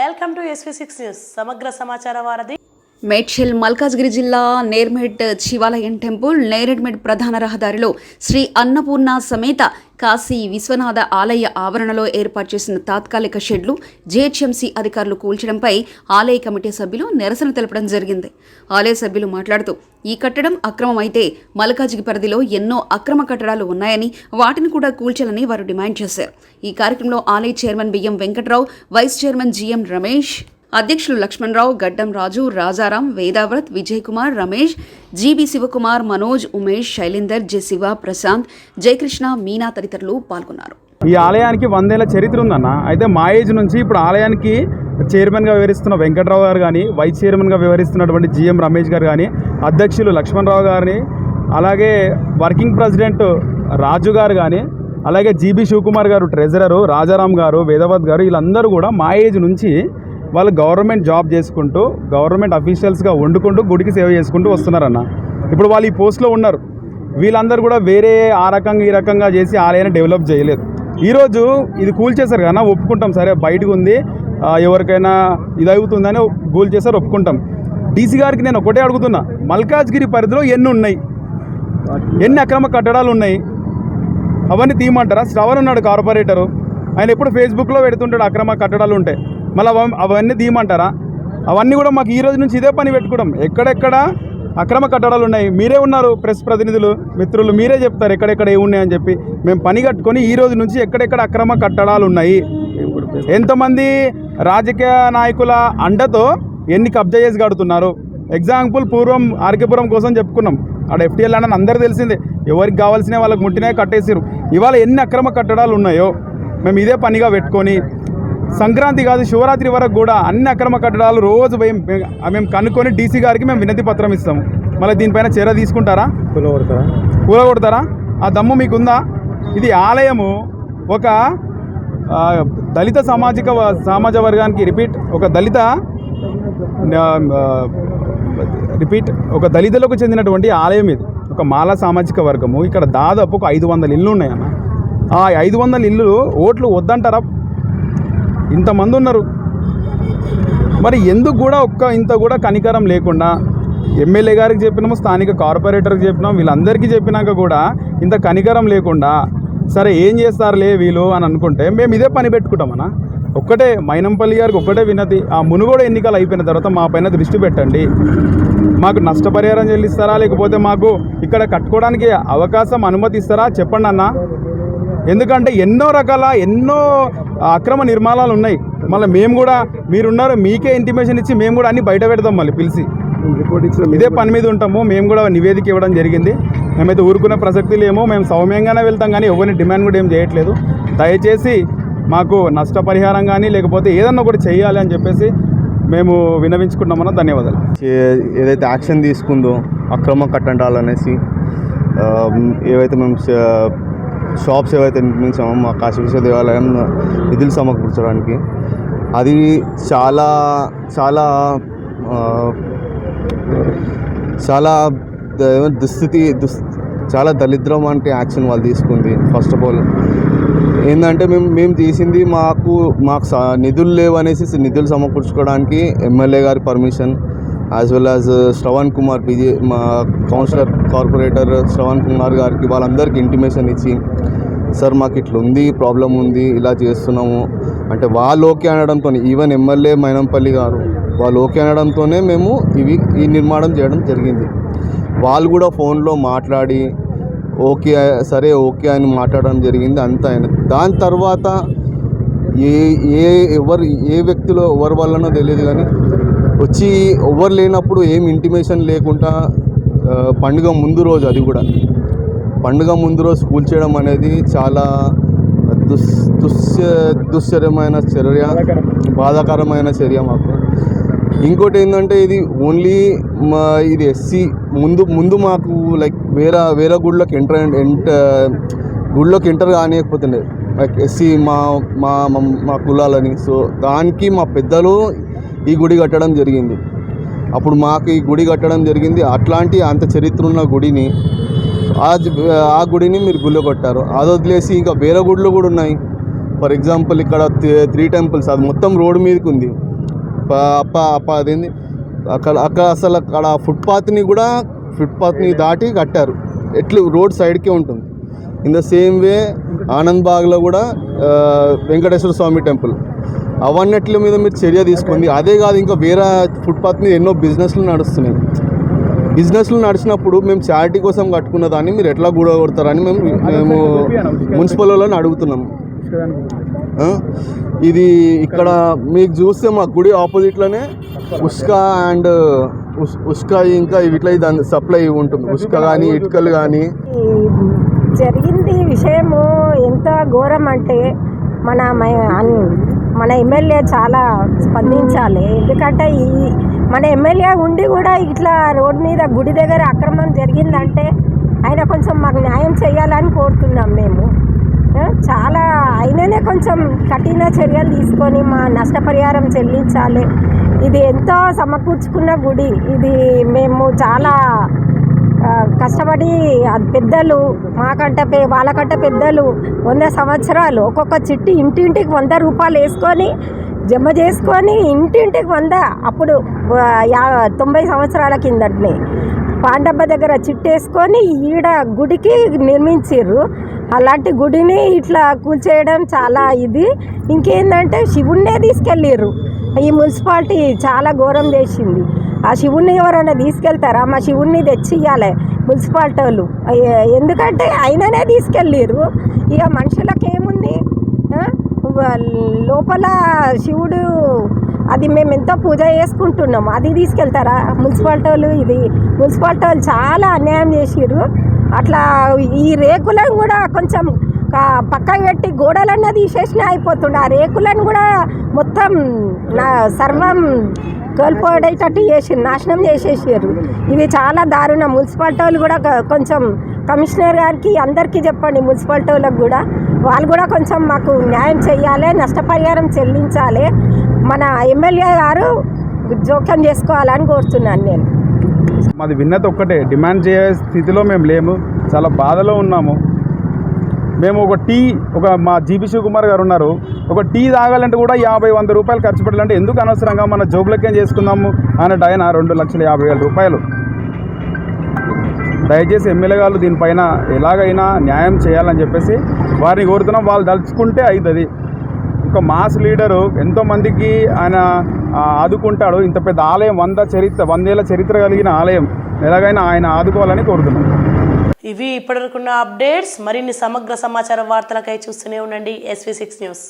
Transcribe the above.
Welcome to SV six news సమగ్ర సమాచార వారధి మేడ్చల్ మల్కాజ్గిరి జిల్లా నేర్మెడ్ శివాలయం టెంపుల్ నేరెడ్మెడ్ ప్రధాన రహదారిలో శ్రీ అన్నపూర్ణ సమేత కాశీ విశ్వనాథ ఆలయ ఆవరణలో ఏర్పాటు చేసిన తాత్కాలిక షెడ్లు జిహెచ్ఎంసీ అధికారులు కూల్చడంపై ఆలయ కమిటీ సభ్యులు నిరసన తెలపడం జరిగింది. ఆలయ సభ్యులు మాట్లాడుతూ ఈ కట్టడం అక్రమం అయితే పరిధిలో ఎన్నో అక్రమ కట్టడాలు ఉన్నాయని వాటిని కూడా కూల్చాలని వారు డిమాండ్ చేశారు. ఈ కార్యక్రమంలో ఆలయ chairman BM Venkatrao vice chairman GM Ramesh అధ్యక్షులు లక్ష్మణరావు గడ్డం రాజు రాజారాం వేదావ్రత్ విజయ్ కుమార్ రమేష్ జీబీ శివకుమార్ మనోజ్ ఉమేష్ శైలేందర్ జె శివ ప్రశాంత్ జయకృష్ణ మీనా తదితరులు పాల్గొన్నారు. ఈ ఆలయానికి వందేళ్ళ చరిత్ర ఉందన్న. అయితే మా ఏజ్ నుంచి ఇప్పుడు ఆలయానికి చైర్మన్గా వ్యవహరిస్తున్న వెంకట్రావు గారు కానీ వైస్ చైర్మన్గా వ్యవహరిస్తున్నటువంటి జిఎం రమేష్ గారు కానీ అధ్యక్షులు లక్ష్మణరావు గారిని అలాగే వర్కింగ్ ప్రెసిడెంట్ రాజు గారు కానీ అలాగే జీబీ శివకుమార్ గారు ట్రెజరరు రాజారాం గారు వేదవత్ గారు వీళ్ళందరూ కూడా మా ఏజ్ నుంచి వాళ్ళు గవర్నమెంట్ జాబ్ చేసుకుంటూ గవర్నమెంట్ అఫీషియల్స్గా వండుకుంటూ గుడికి సేవ చేసుకుంటూ వస్తున్నారన్న. ఇప్పుడు వాళ్ళు ఈ పోస్ట్లో ఉన్నారు. వీళ్ళందరూ కూడా వేరే ఆ రకంగా ఈ రకంగా చేసి ఆలయాన్ని డెవలప్ చేయలేదు. ఈరోజు ఇది కూల్ చేశారు కదా ఒప్పుకుంటాం. సరే బయటకు ఉంది. ఎవరికైనా ఇది అవుతుందని కూల్ చేశారు ఒప్పుకుంటాం. డీసీ గారికి నేను ఒకటే అడుగుతున్నా. మల్కాజ్గిరి పరిధిలో ఎన్ని ఉన్నాయి? ఎన్ని అక్రమ కట్టడాలు ఉన్నాయి? అవన్నీ తీయమంటారా? శ్రవణ్ ఉన్నాడు కార్పొరేటరు. ఆయన ఎప్పుడు ఫేస్బుక్లో పెడుతుంటాడు అక్రమ కట్టడాలు ఉంటాయి మళ్ళీ అవన్నీ తీయమంటారా అవన్నీ కూడా మాకు ఈ రోజు నుంచి ఇదే పని పెట్టుకోవడం. ఎక్కడెక్కడ అక్రమ కట్టడాలు ఉన్నాయి. మీరే ఉన్నారు ప్రెస్ ప్రతినిధులు మిత్రులు మీరే చెప్తారు ఎక్కడెక్కడ ఏ ఉన్నాయని చెప్పి. మేము పని కట్టుకొని ఈ రోజు నుంచి ఎక్కడెక్కడ అక్రమ కట్టడాలు ఉన్నాయి. ఎంతమంది రాజకీయ నాయకుల అండతో ఎన్ని కబ్జా చేసి కడుతున్నారు. ఎగ్జాంపుల్ పూర్వం ఆర్కేపురం కోసం చెప్పుకున్నాం. ఆడ ఎఫ్టీఎల్ అని అందరూ తెలిసిందే. ఎవరికి కావాల్సిన వాళ్ళకి ముట్టినే కట్టేసారు ఇవాళ ఎన్ని అక్రమ కట్టడాలు ఉన్నాయో మేము ఇదే పనిగా పెట్టుకొని సంక్రాంతి కాదు శివరాత్రి వరకు కూడా అన్ని అక్రమ కట్టడాలు రోజు మేము మేము కనుక్కొని డీసీ గారికి మేము వినతి పత్రం ఇస్తాము మళ్ళీ దీనిపైన చర్య తీసుకుంటారా? కూలగొడతారా? కూలగొడతారా? ఆ దమ్ము మీకుందా? ఇది ఆలయము. ఒక దళిత సామాజిక సమాజ వర్గానికి రిపీట్ ఒక దళిత రిపీట్ ఒక దళితులకు చెందినటువంటి ఆలయం ఇది. ఒక మాల సామాజిక వర్గము. ఇక్కడ దాదాపు ఒక ఐదు వందల ఇల్లు ఉన్నాయన్న. ఆ ఐదు వందల ఇల్లు ఓట్లు వద్దంటారా? ఇంతమంది ఉన్నారు. మరి ఎందుకు కూడా ఒక్క ఇంత కూడా కనికరం లేకుండా ఎమ్మెల్యే గారికి చెప్పినాము స్థానిక కార్పొరేటర్కి చెప్పినాం వీళ్ళందరికీ చెప్పినాక కూడా ఇంత కనికరం లేకుండా సరే ఏం చేస్తారులే వీళ్ళు అని అనుకుంటే మేము ఇదే పని పెట్టుకుంటామన్నా ఒక్కటే మైనంపల్లి గారికి ఒక్కటే వినతి ఆ మునుగోడు ఎన్నికలు అయిపోయిన తర్వాత మా పైన దృష్టి పెట్టండి. మాకు నష్టపరిహారం చెల్లిస్తారా లేకపోతే మాకు ఇక్కడ కట్టుకోవడానికి అవకాశం అనుమతిస్తారా? చెప్పండి అన్న. ఎందుకంటే ఎన్నో రకాల ఎన్నో అక్రమ నిర్మాణాలు ఉన్నాయి. మళ్ళీ మేము కూడా మీరున్నారు మీకే ఇంటిమేషన్ ఇచ్చి మేము కూడా అన్ని బయట పెడతాం మళ్ళీ పిలిచి. ఇదే పని మీద ఉంటాము. మేము కూడా నివేదిక ఇవ్వడం జరిగింది. మేమైతే ఊరుకునే ప్రసక్తి లేము మేము సౌమ్యంగానే వెళ్తాం కానీ ఎవరిని డిమాండ్ కూడా ఏం చేయట్లేదు. దయచేసి మాకు నష్టపరిహారం కానీ లేకపోతే ఏదన్నా ఒకటి చేయాలి అని చెప్పేసి మేము వినవించుకుంటామన్న ధన్యవాదాలు. ఏదైతే యాక్షన్ తీసుకుందో అక్రమ కట్టడాలనేసి ఏవైతే మేము షాప్స్ ఏవైతే నిర్మించామో మా కాశీ విశ్వ దేవాలయం నిధులు సమకూర్చడానికి. అది చాలా చాలా చాలా దుస్థితి దుస్ చాలా దరిద్రం అంటే యాక్షన్ వాళ్ళు తీసుకుంది ఫస్ట్ ఆఫ్ ఆల్ ఏంటంటే మేము మేము తీసింది మాకు మాకు నిధులు లేవు అనేసి నిధులు సమకూర్చుకోవడానికి ఎమ్మెల్యే గారి permission as well as Shravan Kumar PG మా కౌన్సిలర్ కార్పొరేటర్ శ్రవణ్ కుమార్ గారికి వాళ్ళందరికీ ఇంటిమేషన్ ఇచ్చి సార్ మాకు ఇట్లా ఉంది ప్రాబ్లం ఉంది ఇలా చేస్తున్నాము. అంటే వాళ్ళు ఓకే అనడంతో ఈవెన్ ఎమ్మెల్యే మైనంపల్లి గారు వాళ్ళు ఓకే అనడంతోనే మేము ఇవి ఈ నిర్మాణం చేయడం జరిగింది. వాళ్ళు కూడా ఫోన్లో మాట్లాడి ఓకే సరే ఓకే అని మాట్లాడడం జరిగింది అంత ఆయన దాని తర్వాత ఏ ఏ ఎవరు ఏ వ్యక్తిలో ఎవరి వల్లనో తెలియదు కానీ వచ్చి ఎవరు లేనప్పుడు ఏం ఇంటిమేషన్ లేకుండా పండుగ ముందు రోజు అది కూడా. పండుగ ముందు రోజు స్కూల్ చేయడం అనేది చాలా దుస్ దుశ్య దుశ్చర్యమైన చర్య బాధాకరమైన చర్య మాకు. ఇంకోటి ఏంటంటే ఇది ఓన్లీ మా ఇది ఎస్సీ ముందు ముందు మాకు లైక్ వేరే వేరే గుడిలోకి ఎంటర్ ఎంట గుడిలోకి ఎంటర్ కానియకపోతుండే. లైక్ ఎస్సీ మా మా మా- మా కులాలని. సో దానికి మా పెద్దలు ఈ గుడి కట్టడం జరిగింది. అప్పుడు మాకు ఈ గుడి కట్టడం జరిగింది. అట్లాంటి అంత చరిత్ర ఉన్న గుడిని ఆ ఆ గుడిని మీరు గుళ్ళో కొట్టారు. అది వదిలేసి ఇంకా వేరే గుళ్ళు కూడా ఉన్నాయి. ఫర్ ఎగ్జాంపుల్ ఇక్కడ త్రీ టెంపుల్స్ అది మొత్తం రోడ్డు మీదకి ఉంది. అప్ప అప్ప అదేంది అక్కడ అక్కడ అసలు అక్కడ ఫుట్పాత్ని కూడా ఫుట్పాత్ని దాటి కట్టారు. ఎట్లు రోడ్ సైడ్కే ఉంటుంది. In the same way Anand బాగ్లో కూడా వెంకటేశ్వర స్వామి టెంపుల్. అవన్నిటి మీద మీరు చర్య తీసుకుంది అదే కాదు ఇంకా వేరే ఫుట్పాత్ మీద ఎన్నో బిజినెస్లు నడుస్తున్నాయి. బిజినెస్లు నడిచినప్పుడు మేము చారిటీ కోసం కట్టుకున్న దాన్ని మీరు ఎట్లా కూడగొడతారని మేము మేము మున్సిపల్ వాళ్ళని అడుగుతున్నాం? ఇది ఇక్కడ మీకు చూస్తే మా గుడి ఆపోజిట్లోనే ఉస్కా అండ్ ఉస్- ఉస్కా ఇంకా ఇట్లా దాని సప్లై ఉంటుంది. ఉస్కా కానీ ఇటుకలు కానీ జరిగింది విషయము ఎంత ఘోరం అంటే మన మన ఎమ్మెల్యే చాలా స్పందించాలి. ఎందుకంటే ఈ మన ఎమ్మెల్యే ఉండి కూడా ఇట్లా రోడ్ మీద గుడి దగ్గర అక్రమం జరిగిందంటే ఆయన కొంచెం మాకు న్యాయం చేయాలని కోరుతున్నాం మేము. చాలా అయిననే కొంచెం కఠిన చర్యలు తీసుకొని మా నష్టపరిహారం చెల్లించాలి. ఇది ఎంతో సమకూర్చుకున్న గుడి. ఇది మేము చాలా కష్టపడి పెద్దలు మాకంటే పే వాళ్ళకంటే పెద్దలు వంద సంవత్సరాలు ఒక్కొక్క చిట్టి ఇంటింటికి వంద రూపాయలు వేసుకొని జమ చేసుకొని ఇంటింటికి వంద. అప్పుడు యా తొంభై సంవత్సరాల కిందటిని. పాండబ్బ దగ్గర చిట్టేసుకొని ఈడ గుడికి నిర్మించారు అలాంటి గుడిని ఇట్లా కూల్చేయడం చాలా ఇది. ఇంకేందంటే శివుణ్ణే తీసుకెళ్ళిర్రు. ఈ మున్సిపాలిటీ చాలా ఘోరం చేసింది. ఆ శివుణ్ణి ఎవరైనా తీసుకెళ్తారా? మా శివుణ్ణి తెచ్చి ఇవ్వాలి మున్సిపాలిటీ వాళ్ళు ఎందుకంటే ఆయననే తీసుకెళ్ళిర్రు. ఇక మనుషులకు ఏముంది లోపల శివుడు అది మేము ఎంతో పూజ చేసుకుంటున్నాం. అది తీసుకెళ్తారా? మున్సిపాలిటీ వాళ్ళు ఇది మున్సిపాలిటీ వాళ్ళు చాలా అన్యాయం చేసిర్రు. అట్లా ఈ రేకులను కూడా కొంచెం పక్కకు పెట్టి గోడలన్నా తీసేసినా అయిపోతుండే. ఆ రేకులను కూడా మొత్తం నా సర్వం కోల్పోయేటట్టు చేసి నాశనం చేసేసారు ఇది చాలా దారుణం. మున్సిపాలిటీ వాళ్ళు కూడా కొంచెం కమిషనర్ గారికి అందరికీ చెప్పండి మున్సిపాలిటీ వాళ్ళకి కూడా. వాళ్ళు కూడా కొంచెం మాకు న్యాయం చేయాలి నష్టపరిహారం చెల్లించాలి. మన ఎమ్మెల్యే గారు జోక్యం చేసుకోవాలని కోరుతున్నాను నేను. మాది విన్నత ఒక్కటే డిమాండ్ చేసే స్థితిలో మేము లేము. చాలా బాధలో ఉన్నాము. మేము ఒక టీ ఒక మా జీబీ శివకుమార్ గారు ఉన్నారు. ఒక టీ తాగాలంటే కూడా యాభై వంద రూపాయలు ఖర్చు పెట్టాలంటే ఎందుకు అనవసరంగా మన జోబులకేం చేసుకుందాము? అన్నట్టు ఆయన రెండు లక్షల యాభై వేల రూపాయలు. దయచేసి ఎమ్మెల్యే గారు దీనిపైన ఎలాగైనా న్యాయం చేయాలని చెప్పేసి వారిని కోరుతున్నాం. వాళ్ళు దలుచుకుంటే అవుతుంది ఒక మాస్ లీడరు ఎంతోమందికి ఆయన ఆదుకుంటాడు. ఇంత పెద్ద ఆలయం వంద చరిత్ర వందేళ్ళ చరిత్ర కలిగిన ఆలయం. ఎలాగైనా ఆయన ఆదుకోవాలని కోరుతున్నాం. ఇవి ఇప్పటివరకున్న అప్డేట్స్. మరిన్ని సమగ్ర సమాచార వార్తలకై చూస్తూనే ఉండండి ఎస్వి సిక్స్ న్యూస్.